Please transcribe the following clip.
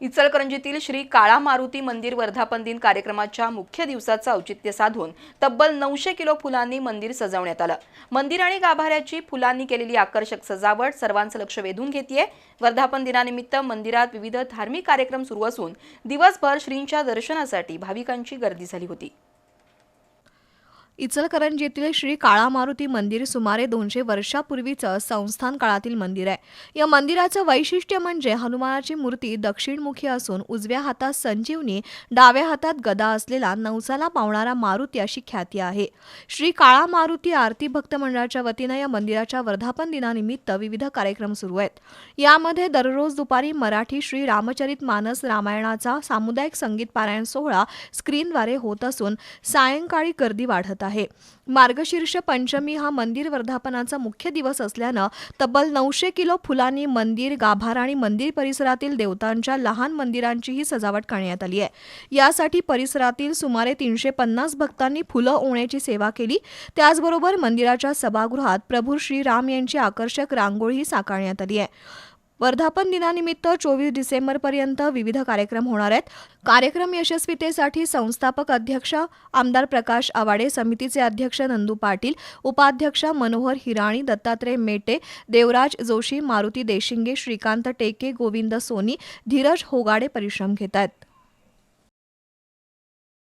इचलकरंजीतील श्री काळा मारुती मंदिर वर्धापन दिन कार्यक्रमाच्या मुख्य दिवसाचं औचित्य साधून तब्बल नऊशे किलो फुलांनी मंदिर सजवण्यात आलं. मंदिर आणि गाभाऱ्याची फुलांनी केलेली आकर्षक सजावट सर्वांचं लक्ष वेधून घेतीये. वर्धापन दिनानिमित्त मंदिरात विविध धार्मिक कार्यक्रम सुरू असून दिवसभर श्रींच्या दर्शनासाठी भाविकांची गर्दी झाली होती. इचलकरंजीतील श्री काळा मारुती मंदिर सुमारे दोनशे वर्षापूर्वीचं संस्थान काळातील मंदिर आहे. या मंदिराचं वैशिष्ट्य म्हणजे हनुमानाची मूर्ती दक्षिणमुखी असून उजव्या हातात संजीवनी डाव्या हातात गदा असलेला नवसाला पावणारा मारुती अशी ख्याती आहे. श्री काळा मारुती आरती भक्त मंडळाच्या वतीनं या मंदिराच्या वर्धापन दिनानिमित्त विविध कार्यक्रम सुरू आहेत. यामध्ये दररोज दुपारी मराठी श्री रामचरित मानस रामायणाचा सामुदायिक संगीत पारायण सोहळा स्क्रीनद्वारे होत असून सायंकाळी गर्दी वाढत आहे. मार्गशीर्ष पंचमी हा मंदिर वर्धापनाचा मुख्य दिवस असल्यानं तब्बल नऊशे किलो फुलांनी मंदिर गाभारा आणि मंदिर परिसरातील देवतांच्या लहान मंदिरांचीही सजावट करण्यात आली आहे. यासाठी परिसरातील सुमारे तीनशे पन्नास भक्तांनी फुलं ओण्याची सेवा केली. त्याचबरोबर मंदिराच्या सभागृहात प्रभू श्रीराम यांची आकर्षक रांगोळीही साकारण्यात आली आहे. वर्धापन दिनानिमित्त चोवीस डिसेंबरपर्यंत विविध कार्यक्रम होणार आहेत. कार्यक्रम यशस्वीतेसाठी संस्थापक अध्यक्ष आमदार प्रकाश आवाडे समितीचे अध्यक्ष नंदू पाटील उपाध्यक्ष मनोहर हिराणी दत्तात्रय मेटे देवराज जोशी मारुती देशिंगे श्रीकांत टेके गोविंद सोनी धीरज होगाडे परिश्रम घेत आहेत.